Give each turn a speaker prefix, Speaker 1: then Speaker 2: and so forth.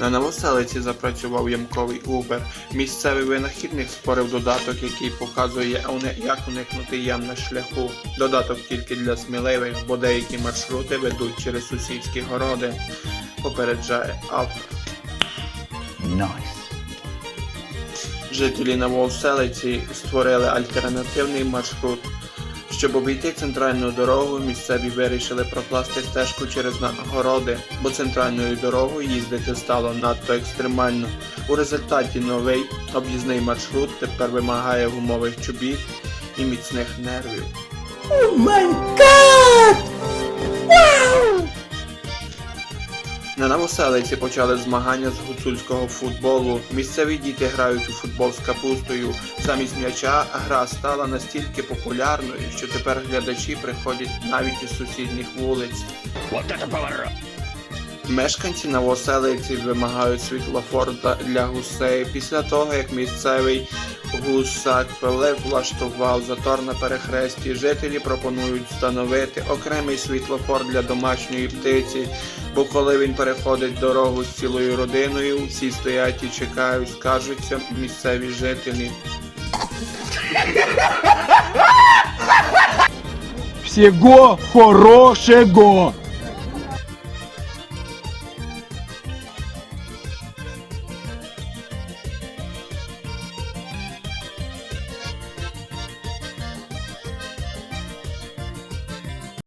Speaker 1: На новоселиці запрацював ямковий Uber. Місцевий винахідник створив додаток, який показує, як уникнути ям на шляху. Додаток тільки для сміливих, бо деякі маршрути ведуть через сусідські городи. Попереджає автор. Жителі Новоселиці створили альтернативний маршрут. Щоб обійти центральну дорогу, місцеві вирішили прокласти стежку через нагороди, бо центральною дорогою їздити стало надто екстремально. У результаті новий об'їзний маршрут тепер вимагає гумових чобіт і міцних нервів. На новоселиці почали змагання з гуцульського футболу. Місцеві діти грають у футбол з капустою. Замість м'яча гра стала настільки популярною, що тепер глядачі приходять навіть із сусідніх вулиць. Мешканці новоселиці вимагають світлофор для гусей після того, як місцевий гусак Пеле влаштував затор на перехресті. Жителі пропонують встановити окремий світлофор для домашньої птиці, бо коли він переходить дорогу з цілою родиною, всі стоять і чекають, скаржуться місцеві жителі.
Speaker 2: Всего хорошего!